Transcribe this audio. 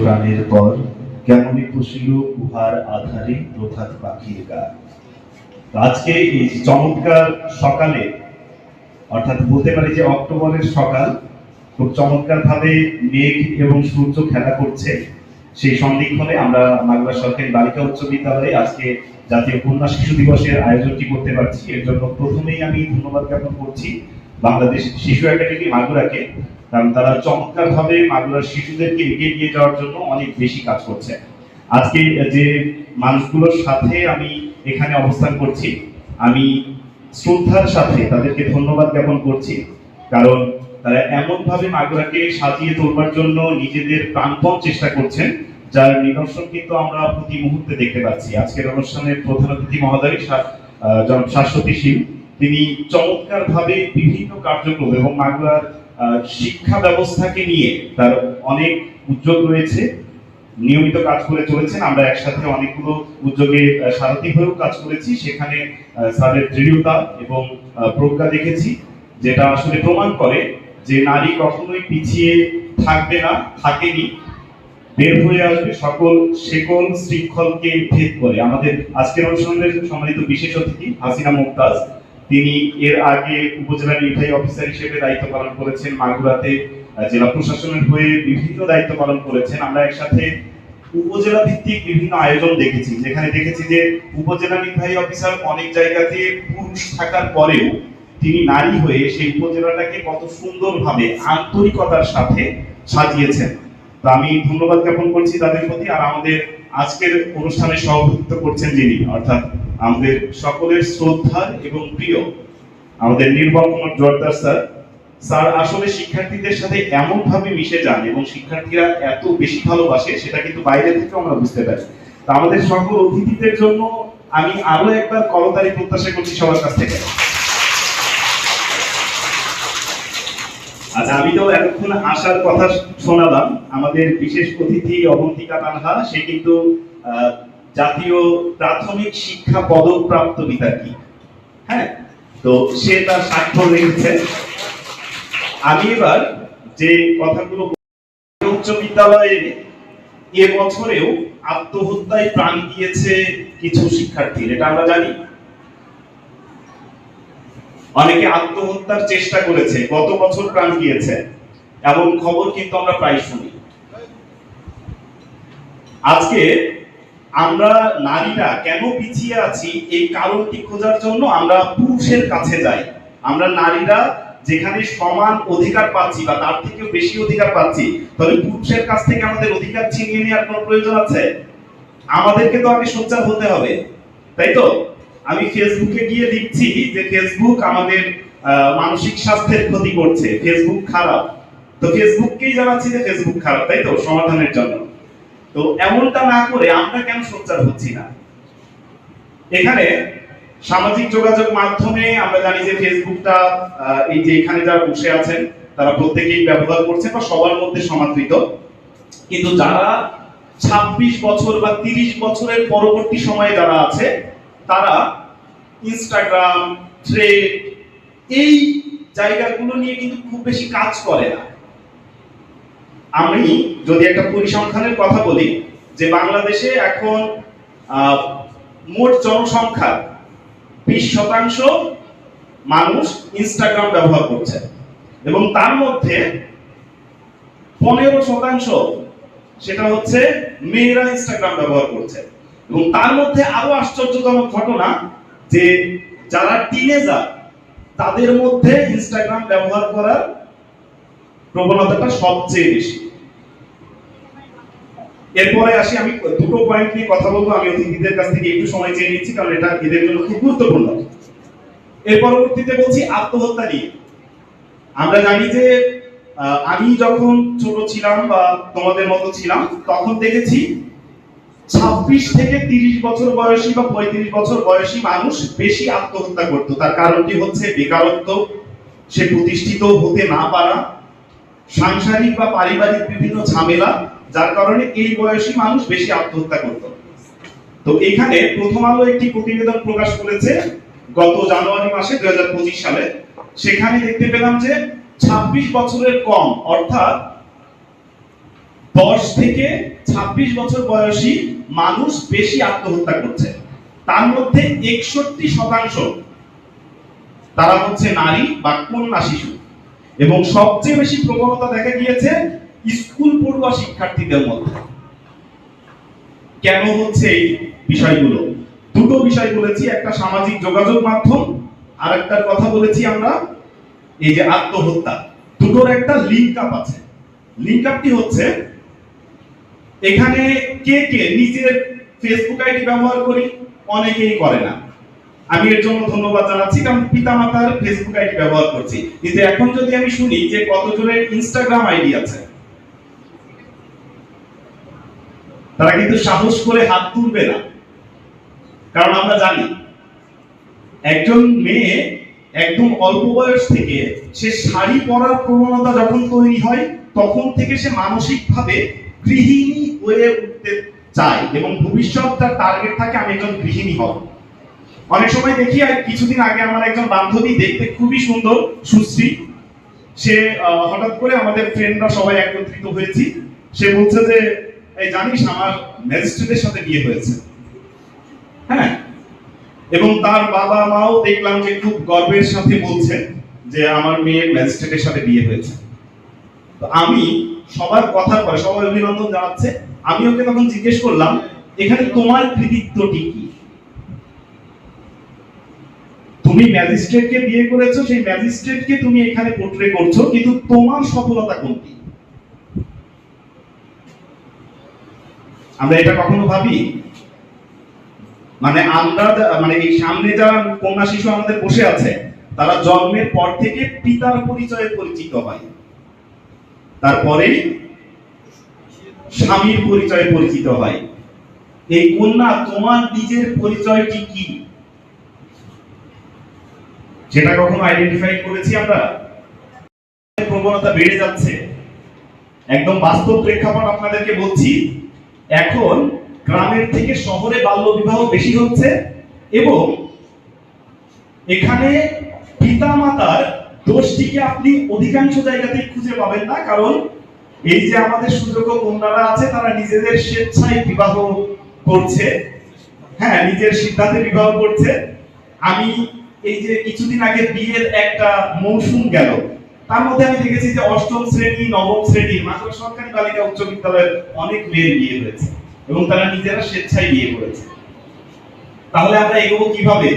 প্রাণের পর কেমনই পুষিল উহার আধারে প্রভাত পাখির গা? আজকে এই চমৎকার সকালে, অর্থাৎ বলতে পারি যে অক্টোবরের সকাল, খুব চমৎকার ভাবে মেঘ এবং সূর্য খেলা করছে। সেই সন্ধিক্ষণে আমরা মাগুরা সরকারি বালিকা উচ্চ বিদ্যালয়ে আজকে জাতীয় কন্যা শিশু দিবসের আয়োজনটি করতে পারছি। এর জন্য প্রথমেই আমি ধন্যবাদ জ্ঞাপন করছি বাংলাদেশ শিশু একাডেমি মাগুরাকে। কারণ তারা চমৎকার ভাবে মাগুরার শিশুদেরকে এগিয়ে নিয়ে যাওয়ার জন্য অনেক বেশি কাজ করছে। আজকে যে মানুষগুলোর সাথে আমি এখানে অবস্থান করছি, আমি শ্রদ্ধার সাথে তাদেরকে ধন্যবাদ জ্ঞাপন করছি, কারণ তারা এমন ভাবে মাগুরাকে সাজিয়ে তোলবার জন্য নিজেদের প্রাণপণ চেষ্টা করছেন, যার নিদর্শন কিন্তু আমরা প্রতি মুহূর্তে দেখতে পাচ্ছি। আজকের অনুষ্ঠানের প্রধান অতিথি মহোদয় শাশ্বতী সিং। তিনি চমৎকার ভাবে বিভিন্ন কার্যক্রম এবং মাগুরার শিক্ষা ব্যবস্থাকে নিয়ে তার অনেক উদ্যোগ রয়েছে। নিয়মিত কাজ করে চলেছেন। আমরা একসাথে অনেকগুলো উদ্যোগে সারথি হয়েও কাজ করেছি। সেখানে স্যারের দৃঢ়তা এবং প্রজ্ঞা দেখেছি, যেটা আসলে প্রমাণ করে যে নারী কখনোই পিছিয়ে থাকবে না, থাকেনি। বের হয়ে আসবে সকল শেকল শৃঙ্খলকে ভেদ করে। আমাদের আজকের অনুষ্ঠানের সম্মানিত বিশেষ অতিথি হাসিনা মুমতাজ। তিনি এর আগে উপজেলা নির্বাহী অফিসার হিসেবে দায়িত্ব পালন করেছেন মাগুরাতে জেলা প্রশাসনের হয়ে বিভিন্ন দায়িত্ব পালন করেছেন। আমরা একসাথে উপজেলা ভিত্তিক বিভিন্ন আয়োজন দেখেছি, যেখানে দেখেছি যে উপজেলা নির্বাহী অফিসার অনেক জায়গাতে পুরুষ থাকার পরেও তিনি নারী হয়ে সেই উপজেলাটাকে কত সুন্দরভাবে আন্তরিকতার সাথে সাজিয়েছেন। তো আমি ধন্যবাদ জ্ঞাপন করছি তাদের প্রতি আর আমাদের আজকের অনুষ্ঠানে সভাপতিত্ব করছেন যিনি, অর্থাৎ আমাদের সকলের শ্রদ্ধার এবং প্রিয় আমাদের নির্মল কুমার জোয়ারদার স্যার। স্যার আসলে শিক্ষার্থীদের সাথে এমন ভাবে মিশে যান এবং শিক্ষার্থীরা এত বেশি ভালোবাসে, সেটা কিন্তু বাইরে থেকে আমরা বুঝতে পারি। তা আমাদের সকল অতিথিদের জন্য আমি আরও একবার করতালি প্রত্যাশা করছি সবার কাছ থেকে। আচ্ছা আমি তো এতক্ষণ আসার কথা শোনালাম। আমাদের বিশেষ অতিথি অবন্তিকা তানহা, সে কিন্তু জাতীয় প্রাথমিক শিক্ষা পদক প্রাপ্ত বিদ্যার্থী। হ্যাঁ? তো সে তার স্বাক্ষর রেখেছে। আমি এবার যে কথাগুলো উচ্চ বিদ্যালয়ে এ বছরেও আত্মহত্যায় প্রাণ দিয়েছে কিছু শিক্ষার্থী এটা আমরা জানি। অনেকে আত্মহত্যার চেষ্টা করেছে, গত বছর প্রাণ দিয়েছে এমন খবর কিন্তু আমরা প্রায় শুনি। আজকে আমরা নারীরা কেন পিছিয়ে আছি, এই কারণটি খোঁজার জন্য আমরা পুরুষের কাছে যাই। আমরা নারীরা যেখানে সমান অধিকার পাচ্ছি বা তার থেকেও বেশি অধিকার পাচ্ছি, তাহলে পুরুষের কাছ থেকে আমাদের অধিকার ছিনিয়ে নেওয়ার কোনো প্রয়োজন আছে? আমাদেরকে তো আগে সোচ্চার হতে হবে, তাই তো? আমি ফেসবুকে গিয়ে লিখছি যে ফেসবুক আমাদের মানসিক স্বাস্থ্যের ক্ষতি করছে। ফেসবুক খারাপ। তো ফেসবুককেই জানাচ্ছি যে ফেসবুক খারাপ, তাই তো? সমাধানের জন্য। তো এমনটা না করে আমরা কেন সোচ্চার হচ্ছি না? এখানে সামাজিক যোগাযোগ মাধ্যমে আমরা জানি যে ফেসবুকটা এই যে এখানে যারা বসে আছেন, তারা প্রত্যেকেই ব্যবহার করছেন বা সবার মধ্যে সমাদৃত। কিন্তু যারা 26 বছর বা 30 বছরের পরবর্তী সময়ে যারা আছে, তারা ইনস্টাগ্রাম থ্রেড এই জায়গাগুলো নিয়ে কিন্তু খুব বেশি কাজ করে না। আমি যদি একটা পরিসংখ্যানের কথা বলি, যে বাংলাদেশে এখন মোট জনসংখ্যা বিশ শতাংশ মানুষ ইনস্টাগ্রাম ব্যবহার করছে। এবং তার মধ্যে পনেরো শতাংশ সেটা হচ্ছে মেয়েরা ইনস্টাগ্রাম ব্যবহার করছে। এবং তার মধ্যে আরও আশ্চর্যজনক ঘটনা যে যারা টিনেজার তাদের মধ্যে ইনস্টাগ্রাম ব্যবহার করার প্রবণতাটা সবচেয়ে বেশি। এরপরে আসি, আমি দুটো পয়েন্ট নিয়ে কথা বলব, আমি অতিথিদের কাছ থেকে একটু সময় চেয়ে নিচ্ছি, কারণ এটা এদের জন্য খুব গুরুত্বপূর্ণ। এর পরবর্তীতে বলছি আত্মহত্যা নিয়ে। আমরা জানি যে আমি যখন ছোট ছিলাম বা তোমাদের মতো ছিলাম, তখন দেখেছি ছাব্বিশ থেকে তিরিশ বছর বয়সী বা পঁয়ত্রিশ বছর বয়সী মানুষ বেশি আত্মহত্যা করতো। তার কারণটি হচ্ছে বেকারত্ব। সে প্রতিষ্ঠিত হতে না পারা। সাংসারিক বা পারিবারিক বিভিন্ন ঝামেলা, যার কারণে এই বয়সী মানুষ বেশি আত্মহত্যা করত। তো এখানে প্রথম আলো একটি প্রতিবেদন প্রকাশ করেছে গত জানুয়ারি মাসে দুই হাজার পঁচিশ সালে। সেখানে দেখতে পেলাম যে ২৬ বছরের কম, অর্থাৎ দশ থেকে ছাব্বিশ বছর বয়সী মানুষ বেশি আত্মহত্যা করছে। তার মধ্যে একষট্টি শতাংশ তারা হচ্ছে নারী বা কন্যা শিশু। এবং সবচেয়ে বেশি প্রবণতা দেখা গিয়েছে স্কুল পড়ুয়া শিক্ষার্থীদের মধ্যে। কেন হচ্ছে এই বিষয়গুলো? দুটো বিষয় বলেছি, একটা সামাজিক যোগাযোগ মাধ্যম আর একটার কথা বলেছি আমরা, এই যে আত্মহত্যা। দুটোর একটা লিঙ্ক আপ আছে। লিঙ্ক আপটি হচ্ছে এখানে কে কে নিজের ফেসবুক আইডি ব্যবহার করি, অনেকেই করে না। আমি এর জন্য ধন্যবাদ জানাচ্ছি, কারণ পিতামাতার ফেসবুক আইডি ব্যবহার করছি। কিন্তু এখন যদি আমি শুনি যে কতজনের ইনস্টাগ্রাম আইডি আছে, তারা কিন্তু সাহস করে হাত তুলবে না। কারণ আমরা জানি, একজন মেয়ে একদম অল্প বয়স থেকে সে শাড়ি পরার প্রবণতা যখন তৈরি হয়, তখন থেকে সে মানসিকভাবে গৃহিণী হয়ে উঠতে চায় এবং ভবিষ্যৎ তার টার্গেট থাকে আমি একজন গৃহিণী হব। অনেক সময় দেখি, আর কিছুদিন আগে আমার একজন বান্ধবী দেখতে খুবই সুন্দর, সুশ্রী। সে হঠাৎ করে আমাদের ফ্রেন্ডরা সবাই একত্রিত হয়েছি। সে বলছে যে, এই জানিস, আমার ম্যাজিস্ট্রেটের সাথে বিয়ে হয়েছে। হ্যাঁ? এবং তার বাবা মাও দেখলাম যে খুব গর্বের সাথে বলছে যে, আমার মেয়ের ম্যাজিস্ট্রেটের সাথে বিয়ে হয়েছে। আমি সবার কথার পরে সবাই অভিনন্দন জানাচ্ছে। আমি ওকে তখন জিজ্ঞেস করলাম, এখানে তোমার কৃতিত্বটি কি? তুমি ম্যাজিস্ট্রেটকে বিয়ে করেছ, সেই ম্যাজিস্ট্রেটকে তুমি এখানে পোর্ট্রে করছ, কিন্তু তোমার সফলতা কোনটি? আমরা এটা কখনো ভাবি? মানে আমরা মানে এই সামনে যারা কন্যা শিশু আমাদের বসে আছে, তারা জন্মের পর থেকে পিতার পরিচয়ে পরিচিত হয়। তারপরেই স্বামীর পরিচয় পরিচিত হয়। এই কন্যা তোমার নিজের পরিচয়টি কি? সেটা কখনো আইডেন্টিফাই করেছি আমরা? প্রবণতা বেড়ে যাচ্ছে। একদম বাস্তব প্রেক্ষাপট আপনাদেরকে বলছি, এখন গ্রামের থেকে শহরে বাল্য বিবাহ বেশি হচ্ছে এবং এখানে পিতামাতার দোষটিকে আপনি অধিকাংশ জায়গাতেই খুঁজে পাবেন না, কারণ এই যে আমাদের সুযোগ্য কন্যারা আছে, তারা নিজেদের স্বেচ্ছায় বিবাহ করছে। হ্যাঁ নিজের সিদ্ধান্তে বিবাহ করছে। আমি এই যে কিছুদিন আগে বিয়ের একটা মৌসুম গেল, তার মধ্যে আমি দেখেছি যে অষ্টম শ্রেণি, নবম শ্রেণি, মাত্র সরকারি বালিকা উচ্চ বিদ্যালয়ের অনেক মেয়ের বিয়ে হয়েছে এবং তারা নিজেরা স্বেচ্ছায় বিয়ে করেছে। তাহলে আমরা এগোবো কীভাবে?